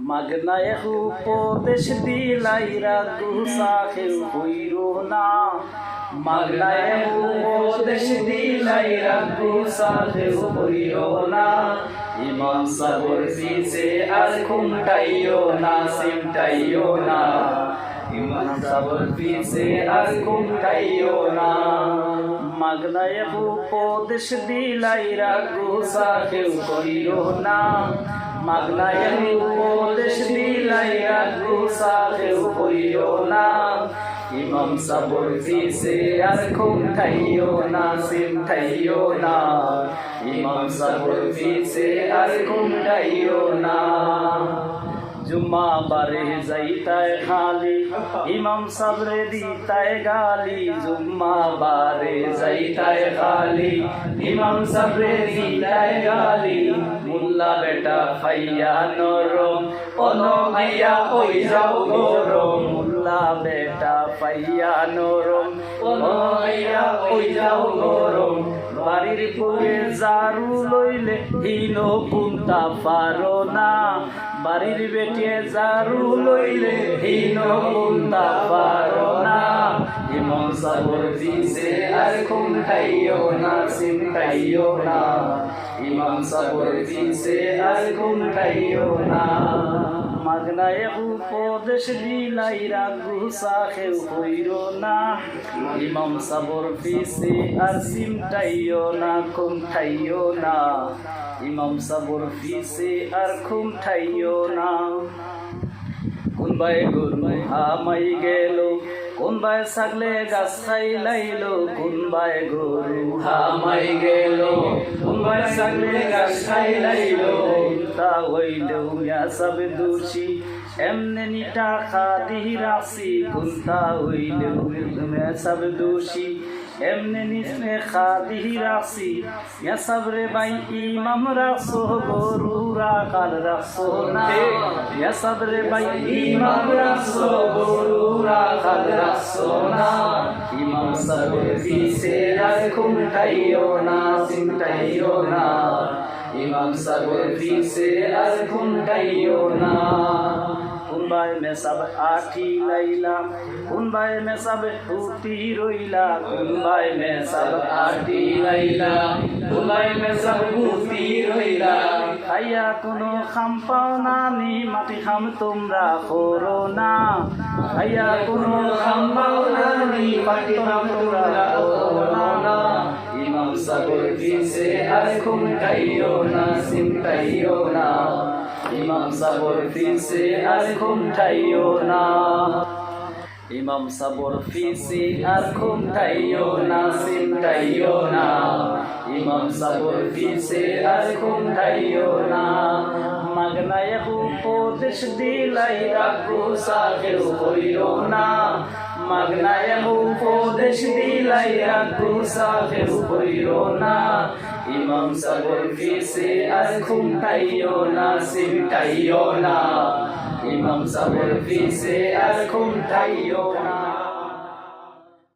মাগনায় উপদেশ দিলাইরা গুসা খেউ হইর না মাগনায় উপদেশ দিলাইরা গুসা খেউ হইর না ইমাম সাবর পিছে আর খুমটাইও না, সিমটাইও না। ইমাম সাবর পিছে আর খুমটাইও না। মাগনায় উপদেশ দিলাইরা গুসা খেউ হইর না। মাগনায় উপদেশ দিলাইয়া গুসা কেউ হইও না। ইমাম সাবর পিছে আর খুম না সিম খাইও না। সাবর পিছে আর ঘুমটাইও না। জুম্মা বারে যাইতায় খালি, ইমাম সাবরে দিতায় গালি, জুম্মা বারে যাইতায় খালি, ইমাম সাবরে দিতায় গালি, মুল্লা বেটা ফাইয়া নরম অনমাইয়া ওই যাও গরম, মুল্লা বেটা ফাইয়া নরম অনমাইয়া ওই যাও গরম, বাড়ির পুরে জারু লইলে হীন কুন্তা পারো না। বাড়ির বেটিয়ে জারু লইলে হীন কুন্তা পারো না। ইমাম সাবর দিছে আর খুম খাইও না, সিম খাইও না। ইমাম সাবর দিছে আর খুম খাইও না। মাগনায় উপদেশ দিলাইরা গুসা খেউ হইর না। ইমাম সাবর আর সিমটাইও না না। ইমাম সাবর পিছে আর খুম ঠাইও না। কোনবাই গরু হামাই গেল কোনবাই ছাগলে গাছ খাই লাইল কোনবাই গরু হামাই গেল কোনবাই ছাগলে গাছ খাই লাইল। তা হইল মিয়া সব দোষী, এমনি নিটা খাদি রাশি কুন্তা হইল মিয়া সব দোষী। এমনি নিসনে খাদি রাশি ইয়া সবরে বাই ইমাম রাসো গরু রাখাল রাসো না। ইয়া সবরে বাই ইমাম রাসো গরু রাখাল রাসো না। ইমাম সবরে পিছে আর খুমটাইও না সিমটাইও না। ইমাম সবরে পিছে আর খুমটাইও না। কুনবাই মে সব আঠি লাইলা? কুনবাই মে সব টুটি রইলা? কুনবাই মে সব আঠি লাইলা? কুনবাই মে সব টুটি রইলা? খাইয়া কোনো খাম পাও না নি, মাটি খাম তোমরা করো না। খাইয়া কোনো খাম পাও না নি, মাটি খাম তোমরা পিছে আর খুম খাইও না খাইও না। ইমাম সাবর দিছে, আর খুম ঠাইও না। ইমাম সাবর ফিসি আর খুম ঠাইও না ঠাইও না। ইমাম সাবর পিছে আর খুম ঠাইও না। মাগনায় উপদেশ দিলাই রাখো সাহেব হইও না। মাগনায় উপদেশ দিলাই রাখো সাহেব হইও না। ইমাম সাবর পিছে আর খুম ঠাইও না, সিম ঠাইও না। ইমাম সাবর পিছে আর খুম ঠাইও না।